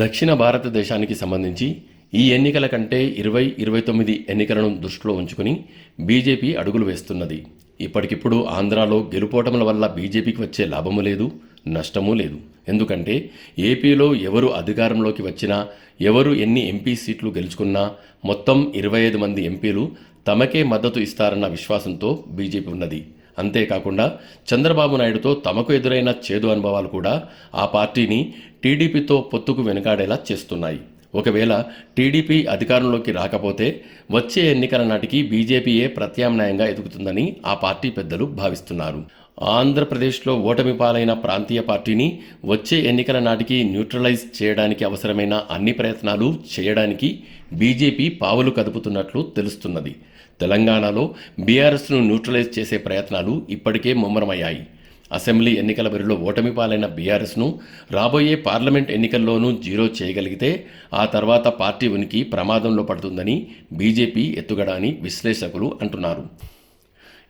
దక్షిణ భారతదేశానికి సంబంధించి ఈ ఎన్నికల కంటే ఇరవై ఇరవై తొమ్మిది ఎన్నికలను దృష్టిలో ఉంచుకుని బీజేపీ అడుగులు వేస్తున్నది. ఇప్పటికిప్పుడు ఆంధ్రాలో గెలుపోటముల వల్ల బీజేపీకి వచ్చే లాభము లేదు నష్టమూ లేదు. ఎందుకంటే ఏపీలో ఎవరు అధికారంలోకి వచ్చినా ఎవరు ఎన్ని ఎంపీ సీట్లు గెలుచుకున్నా మొత్తం ఇరవై ఐదు మంది ఎంపీలు తమకే మద్దతు ఇస్తారన్న విశ్వాసంతో బీజేపీ ఉన్నది. అంతేకాకుండా చంద్రబాబు నాయుడుతో తమకు ఎదురైన చేదు అనుభవాలు కూడా ఆ పార్టీని టీడీపీతో పొత్తుకు వెనుకాడేలా చేస్తున్నాయి. ఒకవేళ టీడీపీ అధికారంలోకి రాకపోతే వచ్చే ఎన్నికల నాటికి బీజేపీయే ప్రత్యామ్నాయంగా ఎదుగుతుందని ఆ పార్టీ పెద్దలు భావిస్తున్నారు. ఆంధ్రప్రదేశ్లో ఓటమి పాలైన ప్రాంతీయ పార్టీని వచ్చే ఎన్నికల నాటికి న్యూట్రలైజ్ చేయడానికి అవసరమైన అన్ని ప్రయత్నాలు చేయడానికి బీజేపీ పావులు కదుపుతున్నట్లు తెలుస్తున్నది. తెలంగాణలో బీఆర్ఎస్ను న్యూట్రలైజ్ చేసే ప్రయత్నాలు ఇప్పటికే ముమ్మరమయ్యాయి. అసెంబ్లీ ఎన్నికల బరిలో ఓటమి పాలైన బీఆర్ఎస్ను రాబోయే పార్లమెంట్ ఎన్నికల్లోనూ జీరో చేయగలిగితే ఆ తర్వాత పార్టీ ఉనికి ప్రమాదంలో పడుతుందని బీజేపీ ఎత్తుగడ అని విశ్లేషకులు అంటున్నారు.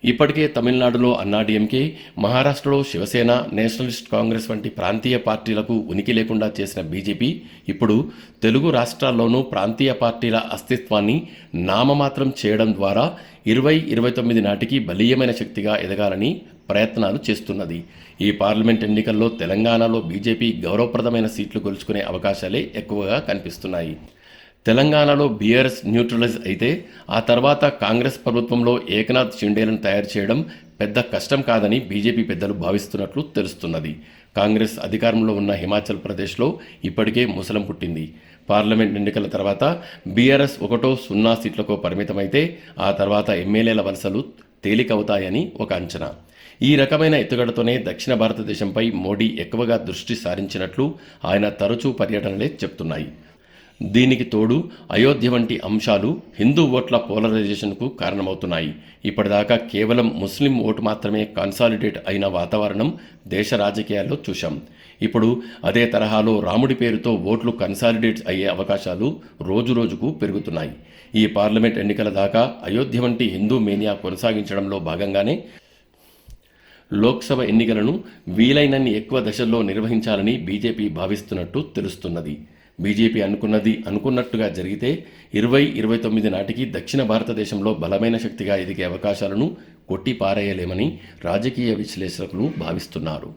ఇప్పటికే తమిళనాడులో అన్నాడీఎంకే మహారాష్ట్రలో శివసేన నేషనలిస్ట్ కాంగ్రెస్ వంటి ప్రాంతీయ పార్టీలకు ఉనికి లేకుండా చేసిన బీజేపీ ఇప్పుడు తెలుగు రాష్ట్రాల్లోనూ ప్రాంతీయ పార్టీల అస్తిత్వాన్ని నామమాత్రం చేయడం ద్వారా ఇరవై ఇరవై తొమ్మిది నాటికి బలీయమైన శక్తిగా ఎదగాలని ప్రయత్నాలు చేస్తున్నది. ఈ పార్లమెంట్ ఎన్నికల్లో తెలంగాణలో బీజేపీ గౌరవప్రదమైన సీట్లు గెలుచుకునే అవకాశాలే ఎక్కువగా కనిపిస్తున్నాయి. తెలంగాణలో బీఆర్ఎస్ న్యూట్రలైజ్ అయితే ఆ తర్వాత కాంగ్రెస్ ప్రభుత్వంలో ఏకనాథ్ షిండేలను తయారు చేయడం పెద్ద కష్టం కాదని బీజేపీ పెద్దలు భావిస్తున్నట్లు తెలుస్తున్నది. కాంగ్రెస్ అధికారంలో ఉన్న హిమాచల్ ప్రదేశ్లో ఇప్పటికే ముసలం పుట్టింది. పార్లమెంట్ ఎన్నికల తర్వాత బీఆర్ఎస్ ఒకటో సున్నా సీట్లకో పరిమితమైతే ఆ తర్వాత ఎమ్మెల్యేల వలసలు తేలికవుతాయని ఒక అంచనా. ఈ రకమైన ఎత్తుగడతోనే దక్షిణ భారతదేశంపై మోడీ ఎక్కువగా దృష్టి సారించినట్లు ఆయన తరచూ పర్యటనలే చెప్తున్నాయి. దీనికి తోడు అయోధ్య వంటి అంశాలు హిందూ ఓట్ల పోలరైజేషన్కు కారణమవుతున్నాయి. ఇప్పటిదాకా కేవలం ముస్లిం ఓటు మాత్రమే కన్సాలిడేట్ అయిన వాతావరణం దేశ రాజకీయాల్లో చూశాం. ఇప్పుడు అదే తరహాలో రాముడి పేరుతో ఓట్లు కన్సాలిడేట్ అయ్యే అవకాశాలు రోజురోజుకు పెరుగుతున్నాయి. ఈ పార్లమెంట్ ఎన్నికల దాకా అయోధ్య వంటి హిందూ మేనియా కొనసాగించడంలో భాగంగానే లోక్సభ ఎన్నికలను వీలైనన్ని ఎక్కువ దశల్లో నిర్వహించాలని బీజేపీ భావిస్తున్నట్టు తెలుస్తున్నది. బీజేపీ అనుకున్నది అనుకున్నట్టుగా జరిగితే ఇరవై ఇరవై తొమ్మిది నాటికి దక్షిణ భారతదేశంలో బలమైన శక్తిగా ఎదిగే అవకాశాలను కొట్టి పారేయలేమని రాజకీయ విశ్లేషకులు భావిస్తున్నారు.